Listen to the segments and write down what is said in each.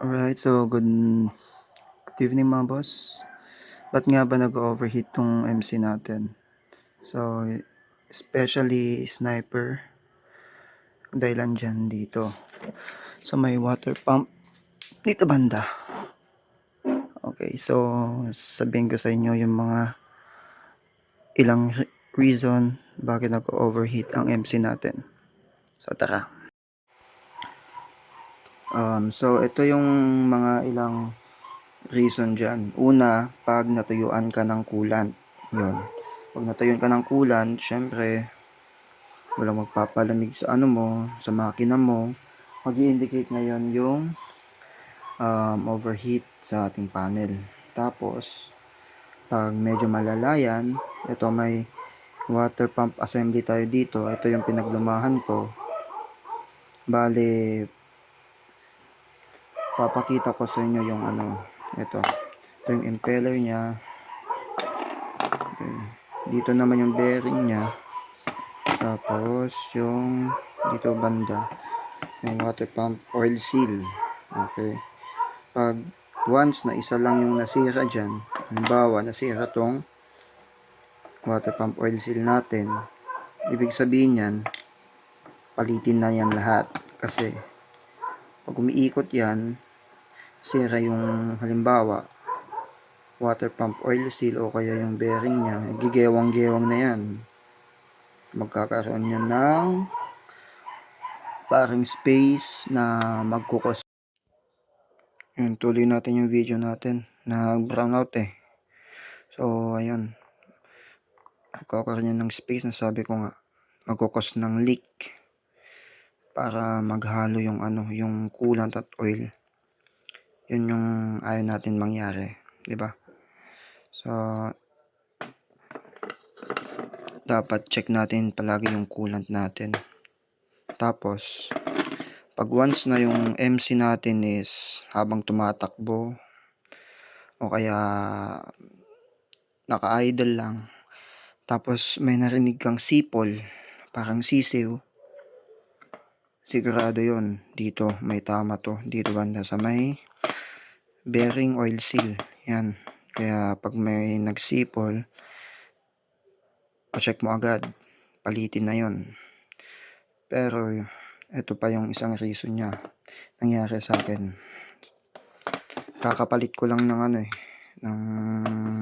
Alright, so good, good evening mga boss. Ba't nga ba nag-overheat tong MC natin? So, especially sniper, dahilan dyan dito. So, may water pump dito banda. Okay, so sabihin ko sa inyo yung mga ilang re- reason bakit nag-overheat ang MC natin. So, tara. Um, so, ito yung mga ilang reason dyan. Una, pag natuyuan ka ng coolant. Yun. Pag natuyuan ka ng coolant, syempre, walang magpapalamig sa ano mo, sa makina mo, mag indicate ngayon yung um, overheat sa ating panel. Tapos, pag medyo malalayan, ito may water pump assembly tayo dito. Ito yung pinaglumahan ko. Bale, papakita ko sa inyo yung ano, ito. Ito yung impeller niya. Okay. Dito naman yung bearing niya. Tapos, yung dito banda, yung water pump oil seal. Okay. Pag once na isa lang yung nasira dyan, halimbawa, nasira tong water pump oil seal natin, ibig sabihin yan, palitin na yan lahat. Kasi, pag umiikot yan, sira yung halimbawa water pump oil seal o kaya yung bearing niya gigewang-gewang na yan. Magkakaroon niya ng parang space na magkukos. Yun tuloy natin yung video natin. Nag brown out eh. So ayun. Magkakaroon niya ng space na sabi ko nga magkukos ng leak para maghalo yung ano yung coolant at oil yun yung ayaw natin mangyari, 'di ba? So dapat check natin palagi yung coolant natin. Tapos pag once na yung MC natin is habang tumatakbo o kaya naka-idle lang tapos may narinig kang sipol parang sisiw sigurado yon dito may tama to dito banda sa may bearing oil seal. Yan. Kaya pag may nagsipol, pa-check mo agad. Palitin na yon. Pero, ito pa yung isang reason niya. Nangyari sa akin. Kakapalit ko lang ng ano eh, ng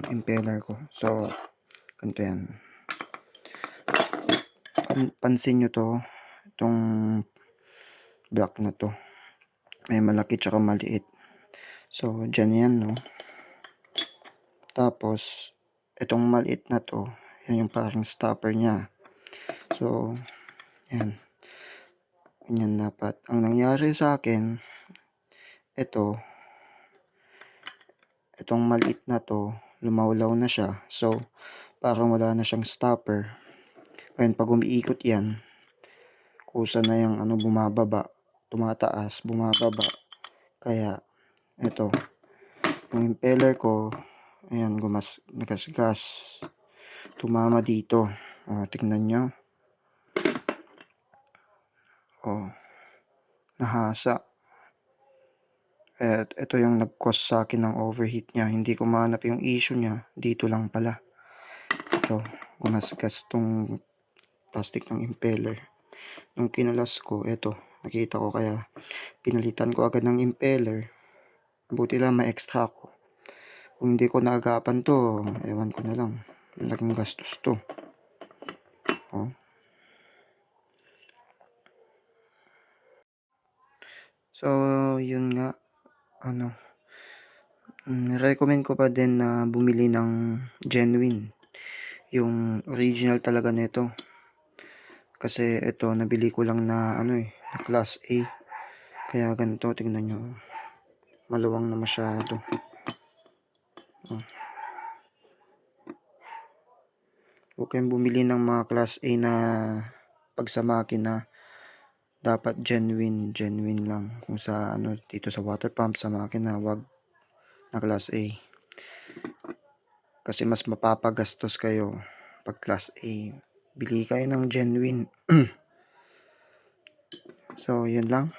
impeller ko. So, ganito yan. Pan- pansin nyo to, itong block na to. May malaki tsaka maliit. So, dyan yan, no? Tapos, itong maliit na to, yan yung parang stopper niya. So, yan. Ganyan dapat. Ang nangyari sa akin, ito, itong maliit na to, lumawlaw na siya. So, parang wala na siyang stopper. Ngayon, pag umiikot yan, kusa na yung ano, bumababa, tumataas, bumababa. Kaya, ito yung impeller ko ayan gumas nagasgas. Tumama dito. O, tingnan nyo. O nahasa. At ito yung nag-cause sa akin ng overheat niya. Hindi ko mahanap yung issue niya. Dito lang pala. Ito gumasgas tong plastic ng impeller. Nung kinalas ko ito nakita ko kaya pinalitan ko agad ng impeller Buti lang may extra ako. Kung hindi ko naagapan to, ewan ko na lang. Malaking gastos to. Oh. So, yun nga. Ano. mm, Recommend ko pa din na bumili ng genuine. Yung original talaga nito. Kasi ito, nabili ko lang na ano eh, class A. Kaya ganito, tingnan nyo maluwang na masyado. Oh. Huwag kayong bumili ng mga class A na pag sa makina dapat genuine, genuine lang. Kung sa ano dito sa water pump sa makina, wag na class A. Kasi mas mapapagastos kayo pag class A. Bili kayo ng genuine. so, yun lang.